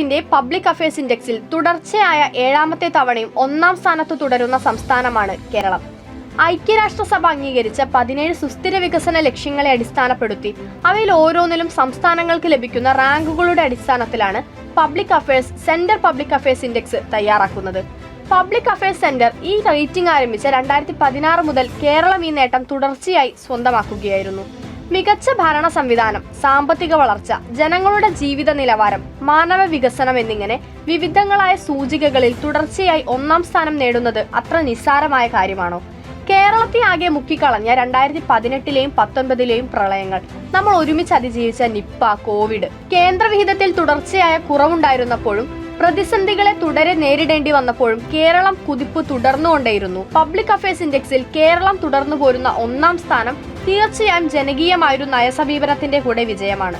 ആയോഗിന്റെ public affairs ഇൻഡെക്സിൽ തുടർച്ചയായ ഏഴാമത്തെ തവണയും ഒന്നാം സ്ഥാനത്ത് തുടരുന്ന സംസ്ഥാനമാണ് കേരളം. ഐക്യരാഷ്ട്രസഭ അംഗീകരിച്ച പതിനേഴ് സുസ്ഥിര വികസന ലക്ഷ്യങ്ങളെ അടിസ്ഥാനപ്പെടുത്തി അവയിൽ ഓരോന്നിലും സംസ്ഥാനങ്ങൾക്ക് ലഭിക്കുന്ന റാങ്കുകളുടെ അടിസ്ഥാനത്തിലാണ് public affairs centre public affairs index തയ്യാറാക്കുന്നത്. പബ്ലിക് അഫയേഴ്സ് സെന്റർ ഈ റേറ്റിംഗ് ആരംഭിച്ച രണ്ടായിരത്തി പതിനാറ് മുതൽ കേരളം ഈ നേട്ടം തുടർച്ചയായി സ്വന്തമാക്കുകയായിരുന്നു. മികച്ച ഭരണ സംവിധാനം സാമ്പത്തിക വളർച്ച ജനങ്ങളുടെ ജീവിത നിലവാരം മാനവ വികസനം എന്നിങ്ങനെ വിവിധങ്ങളായ സൂചികകളിൽ തുടർച്ചയായി ഒന്നാം സ്ഥാനം നേടുന്നത് അത്ര നിസ്സാരമായ കാര്യമാണോ? കേരളത്തെ ആകെ മുക്കിക്കളഞ്ഞ രണ്ടായിരത്തി പതിനെട്ടിലെയും പത്തൊൻപതിലെയും പ്രളയങ്ങൾ. നമ്മൾ ഒരുമിച്ച് അതിജീവിച്ച നിപ്പ കോവിഡ്. കേന്ദ്രവിഹിതത്തിൽ തുടർച്ചയായ കുറവുണ്ടായിരുന്നപ്പോഴും പ്രതിസന്ധികളെ തുടരെ നേരിടേണ്ടി വന്നപ്പോഴും കേരളം കുതിപ്പ് തുടർന്നുകൊണ്ടേയിരുന്നു. പബ്ലിക് അഫയേഴ്സ് ഇൻഡെക്സിൽ കേരളം തുടർന്നു പോരുന്ന ഒന്നാം സ്ഥാനം തീർച്ചയായും ജനകീയമായൊരു നയസമീപനത്തിന്റെ കൂടെ വിജയമാണ്